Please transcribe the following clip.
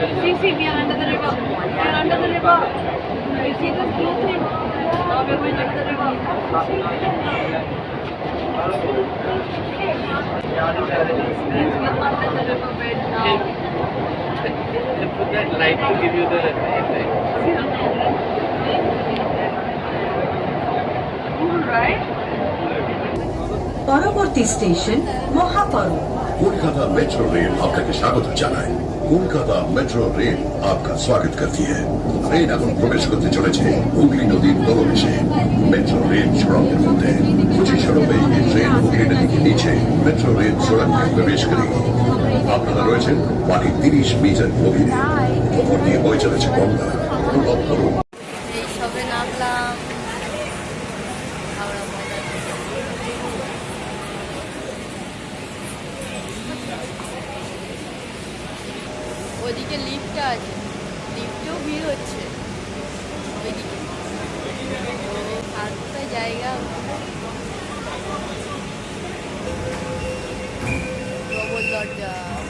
See, see, we are under the river. We are under the river. You see this blue thing? Now we are going under the river. Means we are under the river bed now. Put that light to give you the effect. Cool, right? পরবর্তী station মহাপরম Kolkata metro rail আপনাকে স্বাগত জানায় Kolkata metro rail आपका स्वागत करती है train এখন প্রবেশ করতে চলেছে হুগলি নদীর তলদেশে মেট্রো রেল সুড়ঙ্গের মধ্যে পঁচিশ সড়কে এই ট্রেন হুগলি নদীকে নিচে মেট্রো রেল সুড়ঙ্গে প্রবেশ করে আপনারা রয়েছেন পানি তিরিশ মিটার গভীরে ওপর দিয়ে বয়ে চলেছে গঙ্গা ওইদিকে লিফটটা আছে। লিফটেও ভিড় হচ্ছে। ওইদিকে। আর কোথায় জায়গা ডবল দরজা।